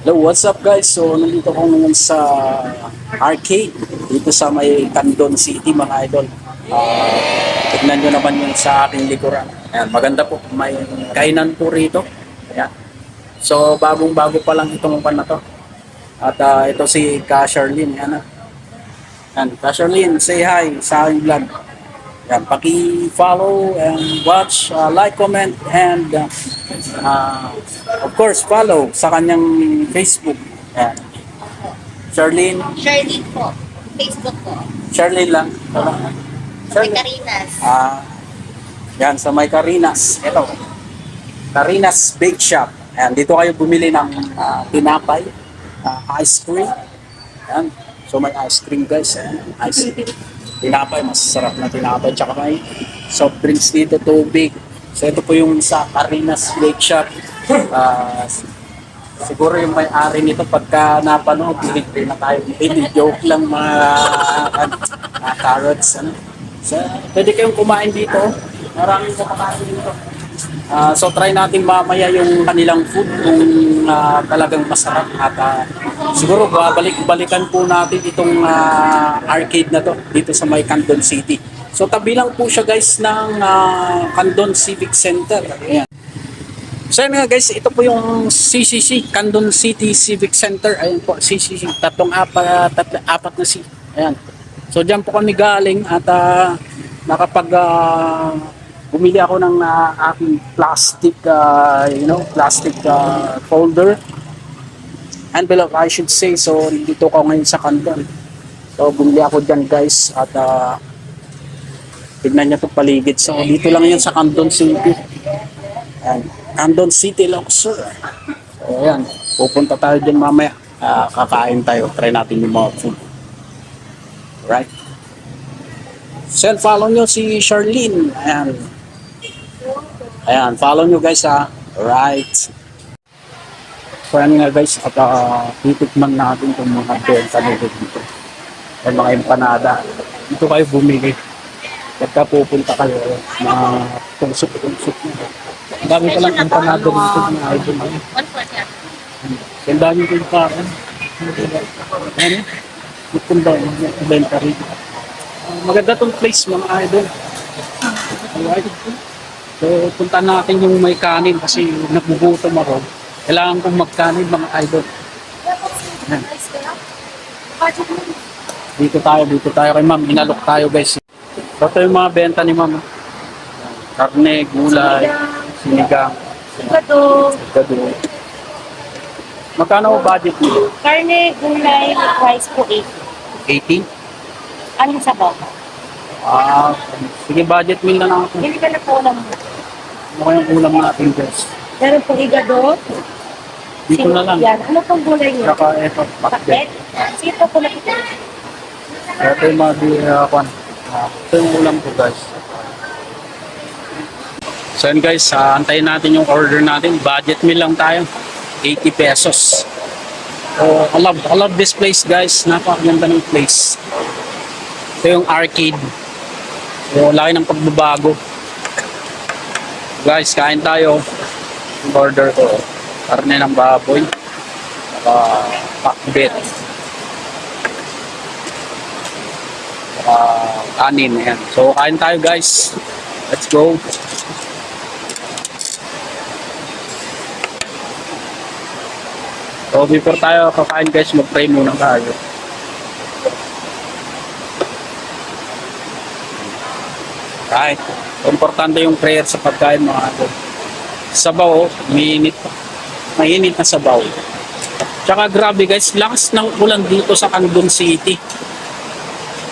Hello, what's up guys? So, nandito ko ngayon sa arcade dito sa may Candon City mga idol. Ah, tignan nyo naman yung sa aking likuran. Ayan, maganda po. May kainan po rito. Ayan. So, bagong-bago pa lang itong pan na to. At ah, ito si Ka Charlene. Ayan. Ayan, Ka Charlene, say hi sa aking vlog. Ayan, paki-follow and watch, ah, like, comment, and ah, Ah, of course, follow sa kanyang Facebook. Ayan. Charlene, Charlene po. Facebook po. Charlene lang. Wala. May Charlene. Carinas. Ah, yan, sa may Carinas. Ito. Carinas Bake Shop. Ayan, dito kayo bumili ng ah, tinapay, ah, ice cream. Ayan. So may ice cream guys. Ayan, ice cream. Tinapay, masarap na tinapay. Tsaka may soft drinks dito, tubig. So ito po yung sa Carinas Bake Shop. Ah, siguro yung may-ari nito pagka napanood, libre na tayo. Hindi joke lang mga, mga carrots. Ano. So, pwede kayong kumain dito. Maraming kumakain dito. Ah, so try natin mamaya yung kanilang food kung ah, talagang masarap at ah, siguro babalik-balikan po natin itong ah, arcade na to dito sa may Candon City. So tabi lang po siya guys ng ah, Candon Civic Center. Ayan. So yun nga guys, ito po yung CCC, Candon City Civic Center. Ayan po, CCC, tatlong apat, tatlo, apat na C. Ayan. So diyan po kami galing at ah, nakapag ah, bumili ako ng ah, aking plastic, ah, you know, plastic ah, folder. Envelope, I should say. So dito ko ngayon sa Candon. So bumili ako diyan guys at ah, tignan niyo to paligid. So dito lang yun sa Candon City. Ayan. Candon City Luxor. So, ayan. Pupunta tayo dyan mamaya. Ah, kakain tayo. Try natin yung mga food. Right? Sel, follow nyo si Charlene. Ayan. Ayan, follow nyo guys ha. Right. So ayan nga guys, at uh, titikman natin itong mga benta nito dito. Yung mga empanada. Dito kayo bumili. Pagka pupunta kayo, mga tungsok-tungsok nyo. Ang dami palang empanada dito mga idol. Ang dami ko yung parang. Ano? Itong benta rito. Ah, maganda tong place mga idol. Alright. So, punta natin yung may kanin kasi nagugutom ako. Kailangan kong magkanin mga idol. Ayan. Dito tayo, dito tayo kay ma'am. Inalok tayo guys. So, ito yung mga benta ni ma'am. Karne, gulay, sinigang, Sigado. gado. Magkano ang budget niyo? Karne, gulay, rice po 8. 80? Ano sa baka? Ah, sige, budget meal na lang ako. Hindi ka na po lang. Ano kayang ulam natin guys? Meron po igado. Dito na lang. Yan. Ano pong gulay niyo? Saka ito, pakbet. Sige po po na ito. Yung mga bihirapan. Ah, ito yung ulam ko guys. So yun guys, ah, antayin natin yung order natin. Budget meal lang tayo. 80 pesos. So, I love, I love this place guys. Napakaganda ng place. Ito yung arcade. So, laki ng pagbabago. Guys, kain tayo. Order ko. Karne ng baboy. Saka pakbet. Saka kanin. Ayan. So, kain tayo guys. Let's go. So, before tayo kakain guys, mag-pray muna tayo. Right. Importante yung prayer sa pagkain mga idol. Sabaw, mainit. Mainit na sabaw. Tsaka grabe guys, lakas ng ulan dito sa Candon City.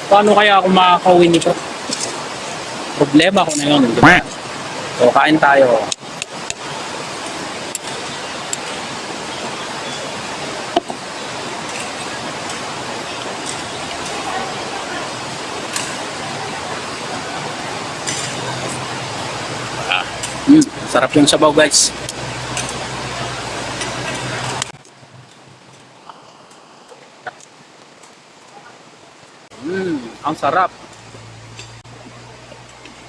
Paano kaya ako makakauwi nito? Problema ko na yun. di ba? So, kain tayo. Mm, sarap yung sabaw guys. Mm, ang sarap.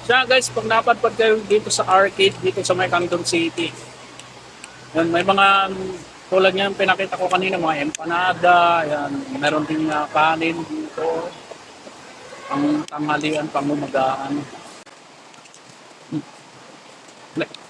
Siya guys, pag napadpad kayo dito sa arcade, dito sa may City, yun, may mga tulad nga yung pinakita ko kanina, mga empanada, yan, meron ding ah, kanin dito. Ang tanghalian, pangumagaan. Hmm.